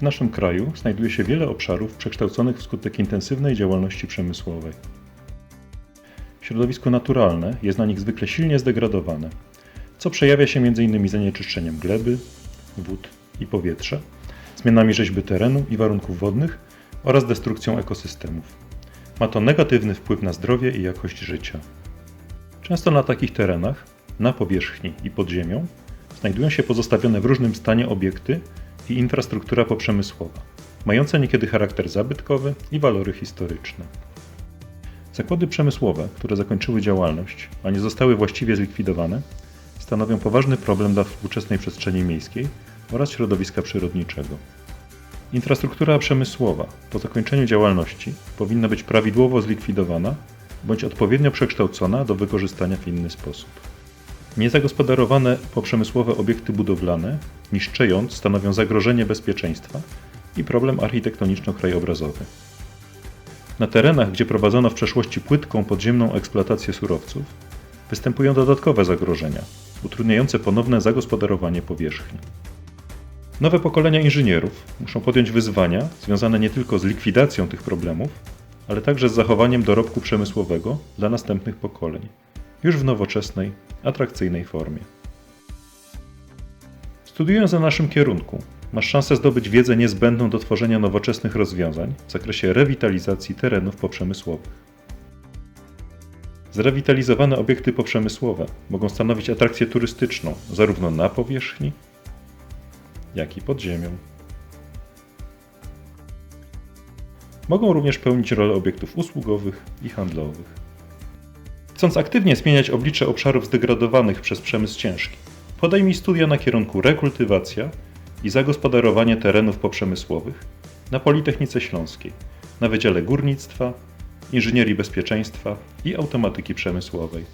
W naszym kraju znajduje się wiele obszarów przekształconych wskutek intensywnej działalności przemysłowej. Środowisko naturalne jest na nich zwykle silnie zdegradowane, co przejawia się m.in. zanieczyszczeniem gleby, wód i powietrza, zmianami rzeźby terenu i warunków wodnych oraz destrukcją ekosystemów. Ma to negatywny wpływ na zdrowie i jakość życia. Często na takich terenach, na powierzchni i pod ziemią, znajdują się pozostawione w różnym stanie obiekty i infrastruktura poprzemysłowa, mające niekiedy charakter zabytkowy i walory historyczne. Zakłady przemysłowe, które zakończyły działalność, a nie zostały właściwie zlikwidowane, stanowią poważny problem dla współczesnej przestrzeni miejskiej oraz środowiska przyrodniczego. Infrastruktura przemysłowa po zakończeniu działalności powinna być prawidłowo zlikwidowana bądź odpowiednio przekształcona do wykorzystania w inny sposób. Niezagospodarowane poprzemysłowe obiekty budowlane, niszczejąc, stanowią zagrożenie bezpieczeństwa i problem architektoniczno-krajobrazowy. Na terenach, gdzie prowadzono w przeszłości płytką podziemną eksploatację surowców, występują dodatkowe zagrożenia, utrudniające ponowne zagospodarowanie powierzchni. Nowe pokolenia inżynierów muszą podjąć wyzwania związane nie tylko z likwidacją tych problemów, ale także z zachowaniem dorobku przemysłowego dla następnych pokoleń, już w nowoczesnej, atrakcyjnej formie. Studiując na naszym kierunku, masz szansę zdobyć wiedzę niezbędną do tworzenia nowoczesnych rozwiązań w zakresie rewitalizacji terenów poprzemysłowych. Zrewitalizowane obiekty poprzemysłowe mogą stanowić atrakcję turystyczną zarówno na powierzchni, jak i pod ziemią. Mogą również pełnić rolę obiektów usługowych i handlowych. Chcąc aktywnie zmieniać oblicze obszarów zdegradowanych przez przemysł ciężki, podejmij studia na kierunku rekultywacja i zagospodarowanie terenów poprzemysłowych na Politechnice Śląskiej, na Wydziale Górnictwa, Inżynierii Bezpieczeństwa i Automatyki Przemysłowej.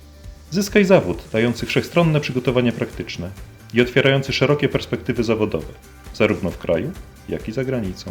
Zyskaj zawód dający wszechstronne przygotowanie praktyczne i otwierający szerokie perspektywy zawodowe, zarówno w kraju, jak i za granicą.